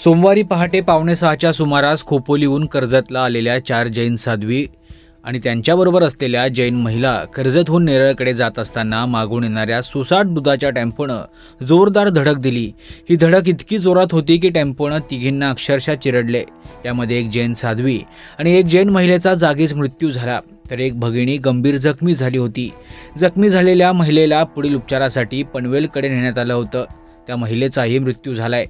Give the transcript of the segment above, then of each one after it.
सोमवारी पहाटे पावणे सहाच्या सुमारास खोपोलीहून कर्जतला आलेल्या चार जैन साध्वी आणि त्यांच्याबरोबर असलेल्या जैन महिला कर्जतहून नेरळकडे जात असताना मागून येणाऱ्या सुसाट दुधाच्या टेम्पोनं जोरदार धडक दिली. ही धडक इतकी जोरात होती की टेम्पोनं तिघींना अक्षरशः चिरडले. यामध्ये एक जैन साध्वी आणि एक जैन महिलेचा जागीच मृत्यू झाला. तर एक भगिनी गंभीर जखमी झाली होती. जखमी झालेल्या महिलेला पुढील उपचारासाठी पनवेलकडे नेण्यात आलं होतं. त्या महिलेचाही मृत्यू झालाय.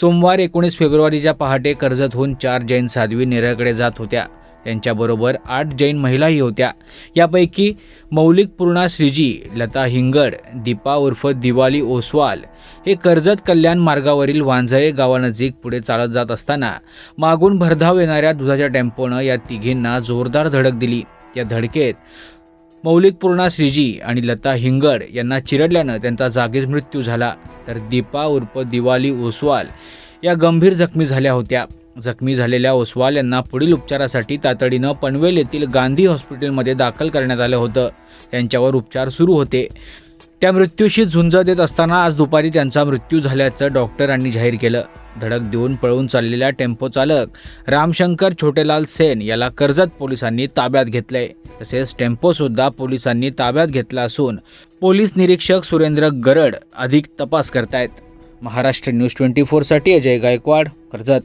सोमवार एकोणीस फेब्रुवारीच्या पहाटे कर्जतहून चार जैन साध्वी नेरळकडे जात होत्या. त्यांच्याबरोबर आठ जैन महिलाही होत्या. यापैकी मौलिक पूर्णा श्रीजी लता हिंगड दीपा उर्फ दिवाली ओसवाल हे कर्जत कल्याण मार्गावरील वांझळे गावानजीक पुढे चालत जात असताना मागून भरधाव येणाऱ्या दुधाच्या टेम्पोनं या तिघींना जोरदार धडक दिली. या धडकेत मौलिक पूर्णा श्रीजी आणि लता हिंगड यांना चिरडल्यानं त्यांचा जागीच मृत्यू झाला. तर दीपा उर्फ दिवाली ओसवाल या गंभीर जखमी झाल्या होत्या. जखमी झालेल्या ओसवाल यांना पुढील उपचारासाठी तातडीनं पनवेल येथील गांधी हॉस्पिटलमध्ये दाखल करण्यात आलं होतं. त्यांच्यावर उपचार सुरू होते. त्या मृत्यूशी झुंज देत असताना आज दुपारी त्यांचा मृत्यू झाल्याचं डॉक्टरांनी जाहीर केलं. धडक देऊन पळून चाललेल्या टेम्पो चालक रामशंकर छोटेलाल सेन याला कर्जत पोलिसांनी ताब्यात घेतलंय. तसेच टेम्पोसुद्धा पोलिसांनी ताब्यात घेतला असून पोलीस निरीक्षक सुरेंद्र गरड अधिक तपास करतायत. महाराष्ट्र न्यूज ट्वेंटी फोरसाठी अजय गायकवाड कर्जत.